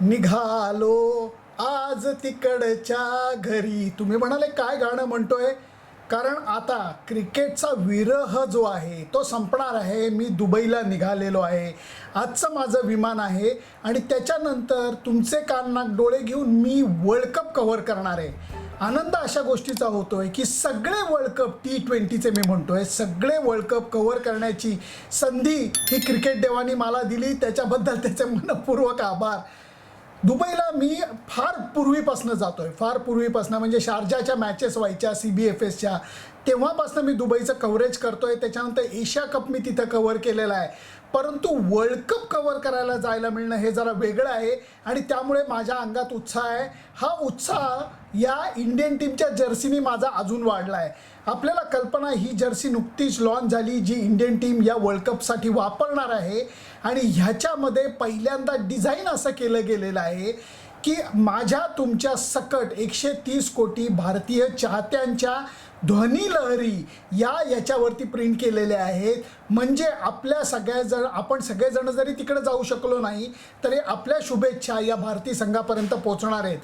निघालो. आज तिकडच्या घरी. तुम्ही म्हणाले काय गाणं म्हणतोय? कारण आता क्रिकेटचा विरह जो आहे तो संपणार आहे. मी दुबईला निघालेलो आहे. आजचं माझं विमान आहे आणि त्याच्यानंतर तुमचे कान नाक डोळे घेऊन मी वर्ल्ड कप कव्हर करणार आहे. आनंद अशा गोष्टीचा होतोय की सगळे वर्ल्ड कप टी ट्वेंटीचे मी म्हणतोय. सगळे वर्ल्ड कप कव्हर करण्याची संधी ही क्रिकेट देवानी मला दिली. त्याच्याबद्दल त्याचे मनपूर्वक आभार. दुबईला मी फार पूर्वीपासून जातोय. फार पूर्वीपासून म्हणजे शारजाच्या मॅचेस व्हायच्या सी बी एफ एसच्या तेव्हापासून मी दुबईचं कव्हरेज करतोय. त्याच्यानंतर एशिया कप मी तिथं कव्हर केलेला आहे. परंतु वर्ल्ड कप कव्हर करायला जायला मिळणं हे जरा वेगळं आहे आणि त्यामुळे माझ्या अंगात उत्साह आहे. हा उत्साह या इंडियन टीमच्या जर्सीने माझा अजून वाढला आहे. आपल्याला कल्पना ही जर्सी नुकतीच लॉन्च झाली जी इंडियन टीम या वर्ल्ड कपसाठी वापरणार आहे. आणि ह्याच्यामध्ये पहिल्यांदा डिझाईन असं केलं गेलेलं आहे. की माझ्या तुमच्या सकट एकशे तीस कोटी भारतीय चाहत्यांच्या ध्वनी लहरी या याच्यावरती प्रिंट केलेल्या आहेत. म्हणजे आपल्या सगळ्याजण आपण सगळेजण जरी तिकडे जाऊ शकलो नाही तरी आपल्या शुभेच्छा या भारतीय संघापर्यंत पोहोचणार आहेत.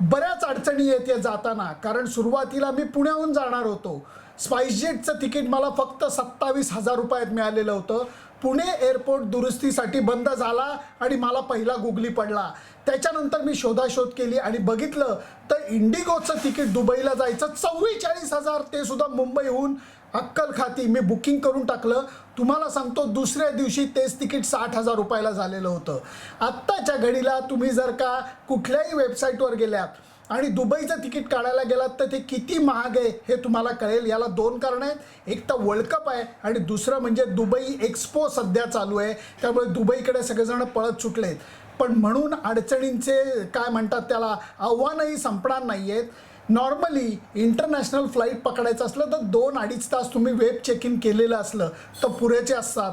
बऱ्याच अडचणी येत या जाताना कारण सुरुवातीला मी पुण्याहून जाणार होतो. स्पाइसजेटचं तिकीट मला फक्त सत्तावीस हजार रुपयात मिळालेलं होतं. पुणे एअरपोर्ट दुरुस्तीसाठी बंद झाला आणि मला पहिला गुगली पडला. त्याच्यानंतर मी शोधाशोध केली आणि बघितलं तर इंडिगोचं तिकीट दुबईला जायचं. चव्वेचाळीस हजार ते सुद्धा मुंबईहून अक्कल खाती मी बुकिंग करून टाकलं. तुम्हाला सांगतो दुसऱ्या दिवशी तेच तिकीट साठ हजार रुपयाला झालेलं होतं. आत्ताच्या घडीला तुम्ही जर का कुठल्याही वेबसाईटवर गेल्यात आणि दुबईचं तिकीट काढायला गेलात तर ते किती महाग आहे हे तुम्हाला कळेल. याला दोन कारणं आहेत. एक तर वर्ल्ड कप आहे आणि दुसरं म्हणजे दुबई एक्सपो सध्या चालू आहे. त्यामुळे दुबईकडे सगळेजण पळत सुटलेत. पण म्हणून अडचणींचे काय म्हणतात त्याला आव्हानही संपणार नाही आहेत नॉर्मली इंटरनॅशनल फ्लाईट पकडायचं असलं तर दोन अडीच तास तुम्ही वेब चेक इन केलेलं असलं तर पुरेचे असतात.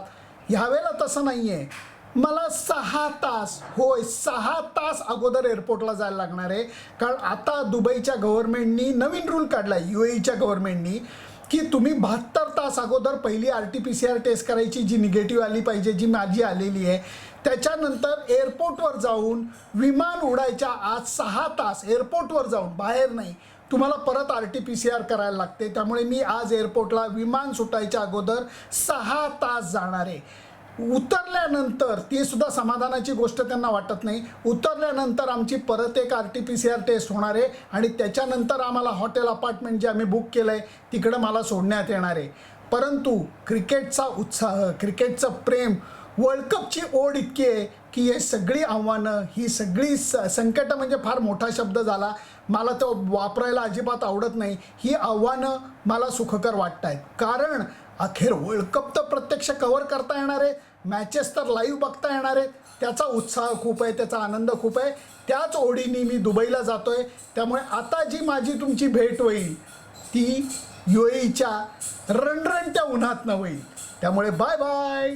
ह्यावेळेला तसं नाही आहे मला सहा तास होय सहा तास अगोदर एअरपोर्टला जायला लागणार आहे. कारण आता दुबईच्या गव्हर्नमेंटनी नवीन रूल काढला आहे यू एच्या गव्हर्नमेंटनी की तुम्ही बहात्तर तास अगोदर पहिली R T P C R test करायची जी निगेटिव्ह आली पाहिजे जी माझी आलेली आहे. त्याच्यानंतर एअरपोर्टवर जाऊन विमान उडायच्या आज सहा तास एअरपोर्टवर जाऊन बाहेर नाही. तुम्हाला परत R T P C R करायला लागते. त्यामुळे मी आज एअरपोर्टला विमान सुटायच्या अगोदर सहा तास जाणार आहे. उतरल्यानंतर ती सुद्धा समाधानाची गोष्ट त्यांना वाटत नाही. उतरल्यानंतर आमची परत एक R T P C R test होणार आहे आणि त्याच्यानंतर आम्हाला हॉटेल अपार्टमेंट जे आम्ही बुक केलं आहे तिकडं मला सोडण्यात येणार आहे. परंतु क्रिकेटचा उत्साह क्रिकेटचं प्रेम वर्ल्ड कपची ओढ इतकी आहे की हे सगळी आव्हानं ही सगळी स संकटं म्हणजे फार मोठा शब्द झाला. मला तो वापरायला अजिबात आवडत नाही. ही आव्हानं मला सुखकर वाटत आहेत कारण अखेर वर्ल्ड कप तर प्रत्यक्ष कव्हर करता येणार आहे. मॅचेस तर लाईव्ह बघता येणार आहे. त्याचा उत्साह खूप आहे त्याचा आनंद खूप आहे. त्याच ओढीने मी दुबईला जातो आहे त्यामुळे आता जी माझी तुमची भेट होईल ती यू एच्या रणरणत्या उन्हात न होईल. त्यामुळे बाय बाय